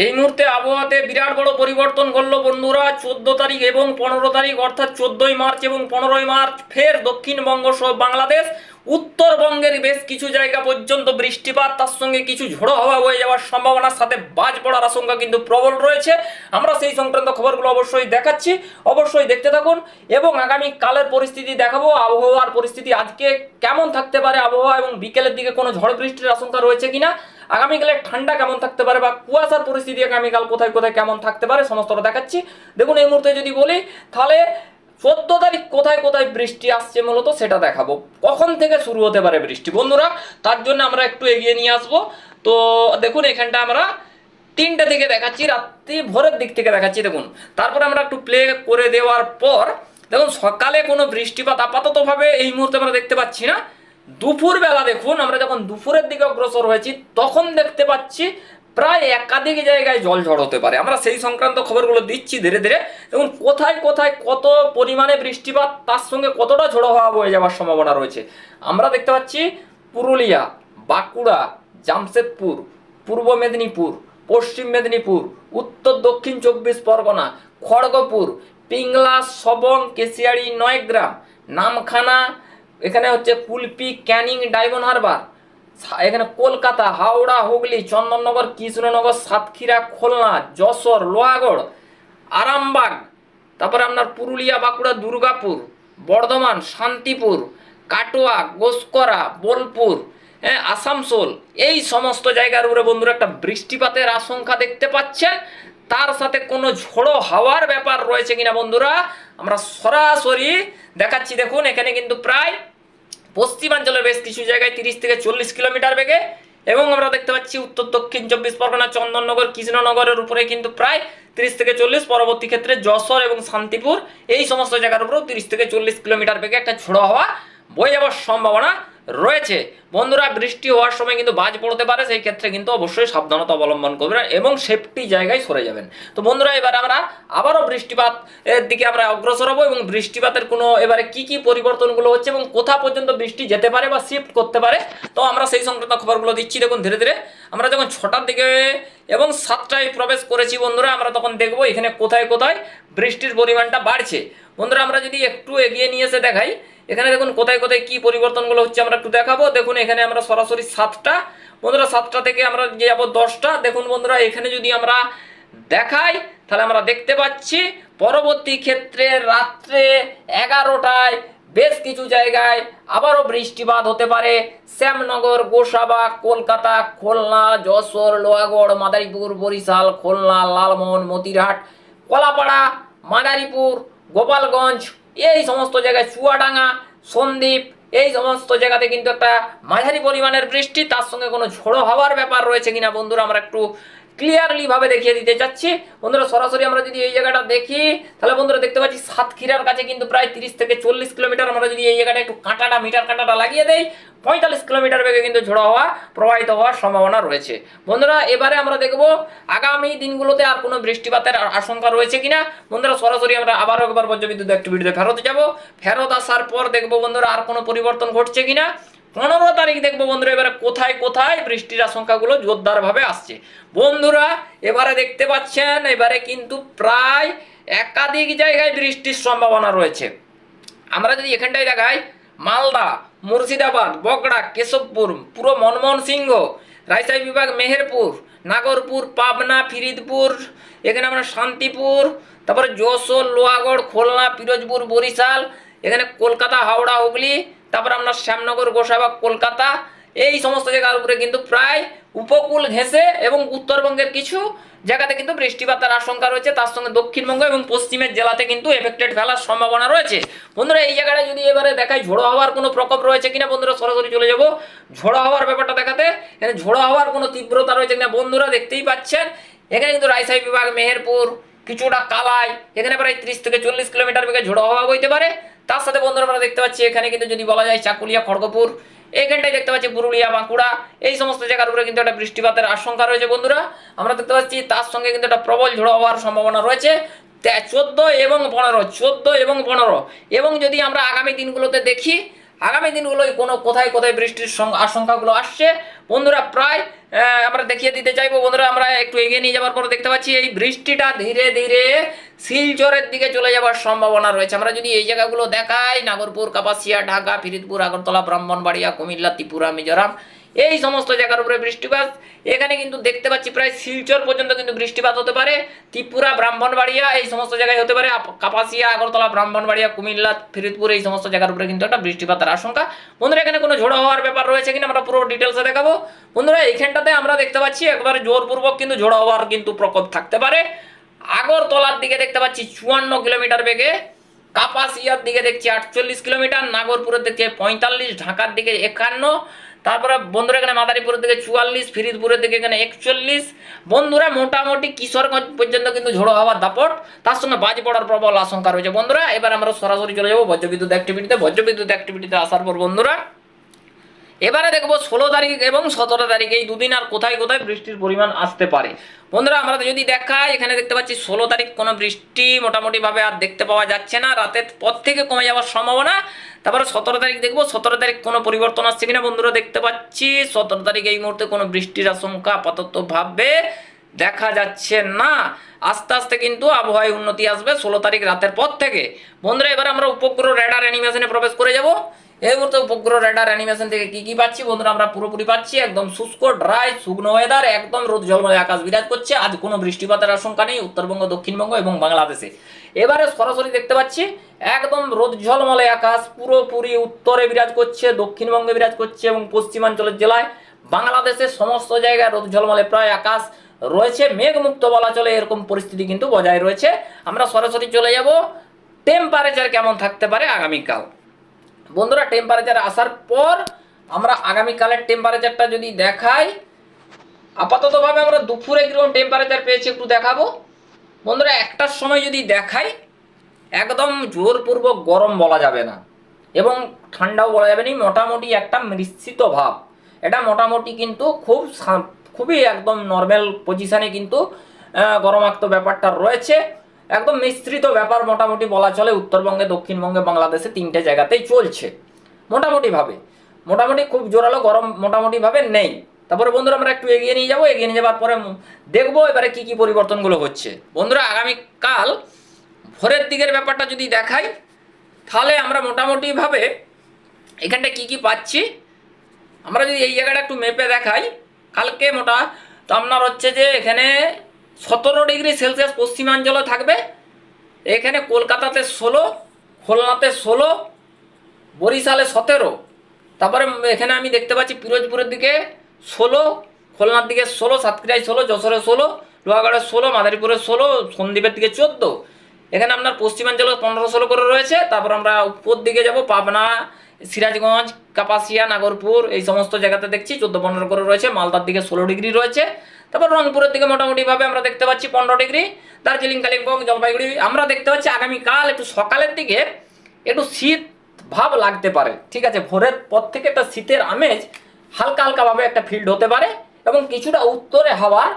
এই মুহূর্তে আবহাওয়াতে বিরাট বড় পরিবর্তন ঘটলো বন্ধুরা। চোদ্দ তারিখ এবং পনেরো তারিখ, অর্থাৎ চোদ্দই মার্চ এবং পনেরোই মার্চ, ফের দক্ষিণবঙ্গ সহ বাংলাদেশ। উত্তরবঙ্গের বেশ কিছু জায়গা পর্যন্ত বৃষ্টিপাত, তার সঙ্গে কিছু ঝোড়ো হাওয়া হয়ে যাওয়ার সম্ভাবনার সাথে বাজ পড়ার আশঙ্কা কিন্তু প্রবল রয়েছে। আমরা সেই সংক্রান্ত খবরগুলো অবশ্যই দেখাচ্ছি। অবশ্যই দেখতে থাকুন এবং আগামী কালের পরিস্থিতি দেখাবো। আবহাওয়ার পরিস্থিতি আজকে কেমন থাকতে পারে আবহাওয়া এবং বিকেলের দিকে কোনো ঝড় বৃষ্টির আশঙ্কা রয়েছে কিনা? আগামীকালে ঠান্ডা কেমন থাকতে পারে বা কুয়াশার পরিস্থিতি আগামীকাল কোথায় কোথায় কেমন থাকতে পারে সমস্তটা দেখাচ্ছি। দেখুন, এই মুহূর্তে যদি বলি, তাহলে চোদ্দ তারিখ কোথায় কোথায় বৃষ্টি আসছে মূলত সেটা দেখাবো। কখন থেকে শুরু হতে পারে বৃষ্টি? বন্ধুরা, তার জন্য আমরা একটু এগিয়ে নিয়ে আসব। তো দেখুন, এখানটা আমরা তিনটে থেকে দেখাচ্ছি, রাত্রি ভোরের দিক থেকে দেখাচ্ছি, দেখুন। তারপরে আমরা একটু প্লে করে দেওয়ার পর, দেখুন, সকালে কোনো বৃষ্টিপাত আপাততভাবে এই মুহূর্তে আমরা দেখতে পাচ্ছি না। দুপুর বেলা দেখুন, আমরা যখন দুপুরের দিকে অগ্রসর হয়েছি, তখন দেখতে পাচ্ছি প্রায় একাধিক জায়গায় জল ঝড় হতে পারে। আমরা সেই সংক্রান্ত খবরগুলো দিচ্ছি ধীরে ধীরে। দেখুন, কোথায় কোথায় কত পরিমাণে বৃষ্টিপাত, তার সঙ্গে কতটা ঝোড়ো হওয়া বয়ে যাওয়ার সম্ভাবনা রয়েছে। আমরা দেখতে পাচ্ছি পুরুলিয়া, বাঁকুড়া, জামশেদপুর, পূর্ব মেদিনীপুর, পশ্চিম মেদিনীপুর, উত্তর দক্ষিণ চব্বিশ পরগনা, খড়গপুর, পিংলা, সবং, কেশিয়াড়ি, নয়গ্রাম, নামখানা এখানে হচ্ছে কুলপি ক্যানিং, ডায়মন্ড হারবার। এখানে কলকাতা, হাওড়া, হুগলি, চন্দননগর কৃষ্ণনগর সাতক্ষীরা, খুলনা, যশোর, লোহাগড়, আরামবাগ, তারপরে আপনার পুরুলিয়া, বাঁকুড়া, দুর্গাপুর, বর্ধমান, শান্তিপুর, কাটোয়া, গোসকরা, বোলপুর হ্যাঁ আসানসোল, এই সমস্ত জায়গার উপরে বন্ধুরা একটা বৃষ্টিপাতের আশঙ্কা দেখতে পাচ্ছেন তার সাথে কোনো ঝোড়ো হাওয়ার ব্যাপার রয়েছে কিনা বন্ধুরা, আমরা সরাসরি দেখাচ্ছি। দেখুন, এখানে কিন্তু প্রায় পশ্চিমাঞ্চলের বেশ কিছু জায়গায় তিরিশ থেকে চল্লিশ কিলোমিটার বেগে এবং আমরা দেখতে পাচ্ছি উত্তর, দক্ষিণ চব্বিশ পরগনা, চন্দননগর, কৃষ্ণনগরের উপরে কিন্তু প্রায় তিরিশ থেকে চল্লিশ। পরবর্তী ক্ষেত্রে যশোর এবং শান্তিপুর, এই সমস্ত জায়গার উপরেও তিরিশ থেকে চল্লিশ কিলোমিটার বেগে একটা ঝোড়ো হওয়া বয়ে যাওয়ার সম্ভাবনা রয়েছে। বন্ধুরা, বৃষ্টি হওয়ার সময় কিন্তু বাজ পড়তে পারে, সেই ক্ষেত্রে কিন্তু অবশ্যই সাবধানতা অবলম্বন করবেন এবং সেফটি জায়গায় সরে যাবেন। তো বন্ধুরা, এবার আমরা আবারও বৃষ্টিপাত এর দিকে আমরা অগ্রসর হব এবং বৃষ্টিপাতের কোনো এবারে কি কি পরিবর্তনগুলো হচ্ছে এবং কোথা পর্যন্ত বৃষ্টি যেতে পারে বা শিফট করতে পারে, তো আমরা সেই সংক্রান্ত খবরগুলো দিচ্ছি। দেখুন, ধীরে ধীরে আমরা যখন ছটার দিকে এবং সাতটায় প্রবেশ করেছি বন্ধুরা, আমরা তখন দেখব এখানে কোথায় কোথায় বৃষ্টির পরিমাণটা বাড়ছে। বন্ধুরা, আমরা যদি একটু এগিয়ে নিয়ে এসে দেখাই, এখানে দেখুন কোথায় কোথায় কি পরিবর্তনগুলো হচ্ছে, আমরা একটু দেখাবো। দেখুন, এখানে আমরা সরাসরি সাতটা, বন্ধুরা, সাতটা থেকে আমরা যাব দশটা। দেখুন বন্ধুরা, এখানে যদি আমরা দেখাই, তাহলে আমরা দেখতে পাচ্ছি, পরবর্তী ক্ষেত্রে রাত্রে এগারোটায় বেশ কিছু জায়গায় আবারও বৃষ্টিপাত হতে পারে। শ্যামনগর, গোসাবা, কলকাতা, খুলনা, যশোর, লোহাগড়, মাদারীপুর, বরিশাল, খুলনা, লালমোহন, মতিরহাট, কলাপাড়া, মাদারীপুর, গোপালগঞ্জ, এই সমস্ত জায়গায় চুয়াডাঙ্গা, সন্দ্বীপ, এই সমস্ত জায়গাতে কিন্তু একটা মাঝারি পরিমাণের বৃষ্টি। তার সঙ্গে কোনো ঝোড়ো হওয়ার ব্যাপার রয়েছে কিনা বন্ধুরা, আমরা একটু ক্লিয়ারলি ভাবে দেখিয়ে দিতে চাচ্ছি। বন্ধুরা, সরাসরি আমরা যদি এই জায়গাটা দেখি, তাহলে বন্ধুরা দেখতে পাচ্ছি সাতক্ষীরার কাছে কিন্তু প্রায় তিরিশ থেকে চল্লিশ কিলোমিটার আমরা যদি এই জায়গাটা একটু কাঁটাটা, মিটার কাঁটাটা লাগিয়ে দেই, পঁয়তাল্লিশ কিলোমিটার বেগে কিন্তু ঝোড়ো হওয়া, প্রবাহিত হওয়ার সম্ভাবনা রয়েছে। বন্ধুরা, এবারে আমরা দেখব আগামী দিনগুলোতে আর কোনো বৃষ্টিপাতের আশঙ্কা রয়েছে কিনা। বন্ধুরা, সরাসরি আমরা আবারও একবার পর্যবিদ্যুৎ অ্যাক্টিভিটিতে ফেরত যাব। ফেরত আসার পর দেখব বন্ধুরা, আর কোনো পরিবর্তন ঘটছে কিনা। পনেরো তারিখ দেখব বন্ধুরা, এবারে কোথায় কোথায় বৃষ্টির আশঙ্কাগুলো জোরদারভাবে আসছে। বন্ধুরা, এবারে দেখতে পাচ্ছেন, এবারে কিন্তু প্রায় একাধিক জায়গায় বৃষ্টির সম্ভাবনা রয়েছে। আমরা যদি এখানটায় দেখাই, মালদা, মুর্শিদাবাদ, বগড়া, কেশবপুর, পুরো মনমোহন সিংহ রাজশাহী বিভাগ, মেহেরপুর, নাগরপুর, পাবনা, ফিরিদপুর, এখানে আমরা শান্তিপুর, তারপরে যশোর, লোহাগড়, খুলনা, পিরোজপুর, বরিশাল, এখানে কলকাতা, হাওড়া, হুগলি তারপরে আপনার শ্যামনগর, গোসাবাগ, কলকাতা, এই সমস্ত জায়গার উপরে কিন্তু প্রায় উপকূল ঘেঁষে এবং উত্তরবঙ্গের কিছু জায়গাতে কিন্তু বৃষ্টিপাতের আশঙ্কা রয়েছে। তার সঙ্গে দক্ষিণবঙ্গ এবং পশ্চিমের জেলাতে কিন্তু এফেক্টেড ফেলার সম্ভাবনা রয়েছে। বন্ধুরা, এই জায়গাটা যদি এবারে দেখাই, ঝোড়ো হওয়ার কোনো প্রকোপ রয়েছে কিনা বন্ধুরা, সরাসরি চলে যাব। ঝোড়ো হওয়ার ব্যাপারটা দেখাতে। এখানে ঝোড়ো হওয়ার কোনো তীব্রতা রয়েছে কিনা বন্ধুরা দেখতেই পাচ্ছেন। এখানে কিন্তু রাজশাহী বিভাগ, মেহেরপুর, কিছুটা কালাই, এখানে প্রায় ত্রিশ থেকে চল্লিশ কিলোমিটার বেগে ঝোড়ো হওয়া বইতে পারে। তার সাথে বন্ধুরা আমরা দেখতে পাচ্ছি, এখানে কিন্তু যদি বলা যায় চাকুলিয়া, খড়গপুর এইখানটায় দেখতে পাচ্ছি পুরুলিয়া, বাঁকুড়া, এই সমস্ত জায়গার উপরে কিন্তু একটা বৃষ্টিপাতের আশঙ্কা রয়েছে বন্ধুরা। আমরা দেখতে পাচ্ছি তার সঙ্গে কিন্তু একটা প্রবল ঝোড়ো হওয়ার সম্ভাবনা রয়েছে। চোদ্দ এবং পনেরো, চোদ্দ এবং পনেরো। এবং যদি আমরা আগামী দিনগুলোতে দেখি, আগামী দিনগুলোয় কোনো কোথায় কোথায় বৃষ্টির আশঙ্কাগুলো আসছে, বন্ধুরা প্রায় আমরা দেখিয়ে দিতে চাইব বন্ধুরা, আমরা একটু এগিয়ে নিয়ে যাওয়ার পর দেখতে পাচ্ছি এই বৃষ্টিটা ধীরে ধীরে শিলচরের দিকে চলে যাওয়ার সম্ভাবনা রয়েছে। আমরা যদি এই জায়গাগুলো দেখাই, নাগরপুর, কাপাসিয়া, ঢাকা ফিরিদপুর আগরতলা, ব্রাহ্মণবাড়িয়া, কুমিল্লা, ত্রিপুরা, মিজোরাম, এই সমস্ত জায়গার উপরে বৃষ্টিপাত। এখানে কিন্তু দেখতে পাচ্ছি প্রায় শিলচর পর্যন্ত কিন্তু বৃষ্টিপাত হতে পারে। ত্রিপুরা, ব্রাহ্মণবাড়িয়া, এই সমস্ত জায়গায় হতে পারে। কাপাসিয়া, আগরতলা, ব্রাহ্মণবাড়িয়া, কুমিল্লা ফিরিদপুর এই সমস্ত জায়গার উপরে কিন্তু একটা বৃষ্টিপাতের আশঙ্কা। বন্ধুরা, এখানে কোনো ঝোড়ো হওয়ার ব্যাপার রয়েছে কিনা আমরা পুরো ডিটেলসে দেখাবো। বন্ধুরা, এইখানটাতে আমরা দেখতে পাচ্ছি একবারে জোরপূর্বক কিন্তু ঝোড়ো হওয়ার কিন্তু প্রকোপ থাকতে পারে। আগরতলার দিকে দেখতে পাচ্ছি চুয়ান্ন কিলোমিটার বেগে, কাপাসিয়ার দিকে দেখছি আটচল্লিশ কিলোমিটার, নাগরপুরের দিকে পঁয়তাল্লিশ, ঢাকার দিকে একান্ন, তারপরে বন্ধুরা এখানে মাদারীপুরের দিকে চুয়াল্লিশ, ফিরিদপুরের দিকে এখানে একচল্লিশ। বন্ধুরা মোটামুটি কিশোরগঞ্জ পর্যন্ত কিন্তু ঝোড়ো হওয়ার দাপট, তার সঙ্গে বাজ পড়ার প্রবল আশঙ্কা রয়েছে। বন্ধুরা, এবার আমরা সরাসরি চলে যাব বজ্রবিদ্যুৎ অ্যাক্টিভিটিতে বজ্রবিদ্যুৎ অ্যাক্টিভিটিতে আসার পর বন্ধুরা এবারে দেখব ষোলো তারিখ এবং সতেরো তারিখ, এই দুদিন আর কোথায় কোথায় বৃষ্টির পরিমাণ আসতে পারে। বন্ধুরা, আমরা যদি দেখাই, এখানে দেখতে পাচ্ছি ষোলো তারিখ কোনো বৃষ্টি মোটামুটিভাবে আর দেখতে পাওয়া যাচ্ছে না। রাতের পর থেকে কমে যাওয়ার সম্ভাবনা। তারপরে সতেরো তারিখ দেখব, সতেরো তারিখ কোনো পরিবর্তন আসছে কিনা বন্ধুরা দেখতে পাচ্ছি। সতেরো তারিখ এই মুহূর্তে কোনো বৃষ্টির আশঙ্কা আপাতত ভাবে দেখা যাচ্ছে না। আস্তে আস্তে কিন্তু আবহাওয়ায় উন্নতি আসবে ষোলো তারিখ রাতের পর থেকে। বন্ধুরা, এবার আমরা উপগ্রহ রেডার অ্যানিমেশনে প্রবেশ করে যাব। এই মুহূর্তে উপগ্রহ রেডার অ্যানিমেশন থেকে কি কি পাচ্ছি বন্ধুরা? আমরা পুরোপুরি পাচ্ছি একদম শুষ্ক ড্রাই শুকনো ওয়েদার একদম রোদ ঝলমলে আকাশ বিরাজ করছে। আজ কোনো বৃষ্টিপাতের আশঙ্কা নেই উত্তরবঙ্গ, দক্ষিণবঙ্গ এবং বাংলাদেশে। এবারে সরাসরি দেখতে পাচ্ছি, একদম রোদ ঝলমলে আকাশ পুরোপুরি উত্তরে বিরাজ করছে, দক্ষিণবঙ্গে বিরাজ করছে এবং পশ্চিমাঞ্চলের জেলায় বাংলাদেশের সমস্ত জায়গায় রোদ ঝলমলে প্রায় আকাশ রয়েছে, মেঘমুক্ত বলা চলে, এরকম পরিস্থিতি কিন্তু বজায় রয়েছে। আমরা সরাসরি চলে যাব। টেম্পারেচার কেমন থাকতে পারে আগামীকাল? বন্ধুরা টেম্পারেচার আসার পর আমরা আগামীকালের টেম্পারেচারটা যদি দেখাই, আপাততভাবে আমরা দুপুরে কীরকম টেম্পারেচার পেয়েছি একটু দেখাবো। বন্ধুরা একটার সময় যদি দেখাই, একদম জোরপূর্বক গরম বলা যাবে না এবং ঠান্ডাও বলা যাবে না মোটামুটি একটা মিশ্রিত ভাব। এটা মোটামুটি কিন্তু খুব খুবই একদম নর্মাল পজিশানে কিন্তু গরমাক্ত ব্যাপারটা রয়েছে। একদম মিশ্রিত ব্যাপার মোটামুটি বলা চলে। উত্তরবঙ্গে, দক্ষিণবঙ্গে, বাংলাদেশে তিনটে জায়গাতেই চলছে। মোটামুটিভাবে। মোটামুটি খুব জোরালো গরম মোটামুটিভাবে নেই। তারপরে বন্ধুরা, আমরা একটু এগিয়ে নিয়ে যাব। এগিয়ে নিয়ে যাওয়ার পরে দেখব এবারে কি কি পরিবর্তনগুলো হচ্ছে। বন্ধুরা, আগামীকাল ভোরের দিকের ব্যাপারটা যদি দেখাই, তাহলে আমরা মোটামুটিভাবে এখানটা কি কি পাচ্ছি? আমরা যদি এই জায়গাটা একটু মেপে দেখাই, কালকে মোটা তো আপনার হচ্ছে যে এখানে সতেরো ডিগ্রি সেলসিয়াস পশ্চিমাঞ্চলে থাকবে। এখানে কলকাতাতে ষোলো, খুলনাতে ষোলো, বরিশালে সতেরো। তারপরে এখানে আমি দেখতে পাচ্ছি পিরোজপুরের দিকে ষোলো, খুলনার দিকে ষোলো, সাতক্ষীরায় ষোলো, যশোরে ষোলো, লোহাগড়ে ষোলো, মাদারীপুরে ষোলো, সন্দ্বীপের দিকে চোদ্দ। এখানে আপনার পশ্চিমাঞ্চলে পনেরো, ষোলো করে রয়েছে। তারপর আমরা উপর দিকে যাব, পাবনা, সিরাজগঞ্জ, কাপাসিয়া, নাগরপুর, এই সমস্ত জায়গাতে দেখছি, চোদ্দ, পনেরো করে রয়েছে। মালদার দিকে ষোলো ডিগ্রি রয়েছে। তারপর রংপুরের দিকে মোটামুটিভাবে আমরা দেখতে পাচ্ছি পনেরো ডিগ্রি, দার্জিলিং, কালিম্পং, জলপাইগুড়ি। আমরা দেখতে পাচ্ছি আগামীকাল একটু সকালের দিকে একটু শীত ভাব লাগতে পারে। ঠিক আছে, ভোরের পর থেকে একটা শীতের আমেজ হালকা হালকাভাবে একটা ফিল্ড হতে পারে এবং কিছুটা উত্তরে হাওয়ার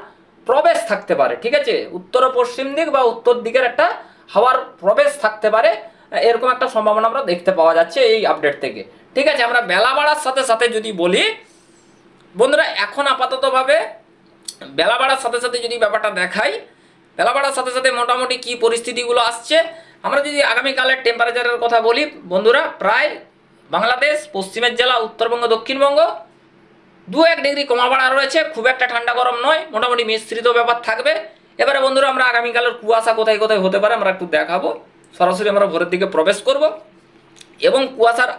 প্রবেশ থাকতে পারে। ঠিক আছে, উত্তর পশ্চিম দিক বা উত্তর দিকের একটা হাওয়ার প্রবেশ থাকতে পারে। এরকম একটা সম্ভাবনা আমরা দেখতে পাওয়া যাচ্ছে এই আপডেট থেকে। ঠিক আছে, আমরা বেলা বাড়ার সাথে সাথে যদি বলি, বন্ধুরা, এখন আপাততভাবে বেলা বাড়ার সাথে সাথে যদি ব্যাপারটা দেখাই, বেলা বাড়ার সাথে সাথে মোটামুটি কি পরিস্থিতিগুলো আসছে, আমরা যদি আগামীকালের টেম্পারেচারের কথা বলি, বন্ধুরা, প্রায় বাংলাদেশ, পশ্চিমের জেলা, উত্তরবঙ্গ, দক্ষিণবঙ্গ, দু এক ডিগ্রি কমা বাড়া রয়েছে, খুব একটা ঠান্ডা গরম নয়, মোটামুটি মিশ্রিত ব্যাপার থাকবে। এবারে বন্ধুরা, আমরা আগামীকালের কুয়াশা কোথায় কোথায় হতে পারে, আমরা একটু দেখাবো। সরাসরি আমরা ভোরের দিকে প্রবেশ করব। এবং কুয়াশার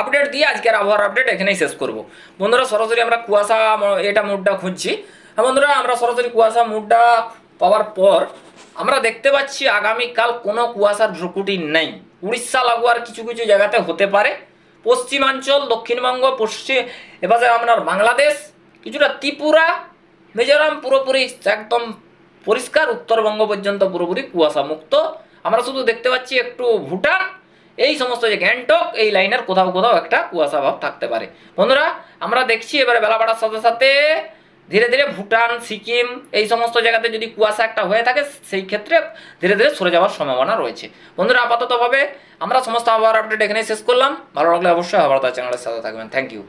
আপডেট দিয়ে আজকের আবহাওয়ার আপডেট এখানেই শেষ করব। বন্ধুরা, সরাসরি আমরা কুয়াশা, এটা মুডটা খুঁজছি। বন্ধুরা, আমরা সরাসরি কুয়াশা মুডটা পাওয়ার পর আমরা দেখতে পাচ্ছি আগামীকাল কোনো কুয়াশার ভ্রুকুটি নেই। উড়িষ্যা, লাগোয়ার কিছু কিছু জায়গাতে হতে পারে। পশ্চিমাঞ্চল, দক্ষিণবঙ্গ, পশ্চিম এবারে আপনার বাংলাদেশ, কিছুটা ত্রিপুরা, মিজোরাম, পুরোপুরি একদম পরিষ্কার। উত্তরবঙ্গ পর্যন্ত পুরোপুরি কুয়াশা মুক্ত আমরা শুধু দেখতে পাচ্ছি একটু ভুটান, এই সমস্ত যে গ্যাংটক, এই লাইনের কোথাও কোথাও একটা কুয়াশা ভাব থাকতে পারে। বন্ধুরা, আমরা দেখছি এবারে বেলা বাড়ার সাথে সাথে ধীরে ধীরে ভুটান, সিকিম এই সমস্ত জায়গাতে যদি কুয়াশা একটা হয়ে থাকে, সেই ক্ষেত্রে ধীরে ধীরে সরে যাওয়ার সম্ভাবনা রয়েছে। বন্ধুরা, আপাততভাবে আমরা সমস্ত আবহাওয়ার আপডেট এখানে শেষ করলাম। ভালো লাগলে অবশ্যই আবার তার চ্যানেলের সাথে থাকবেন। Thank you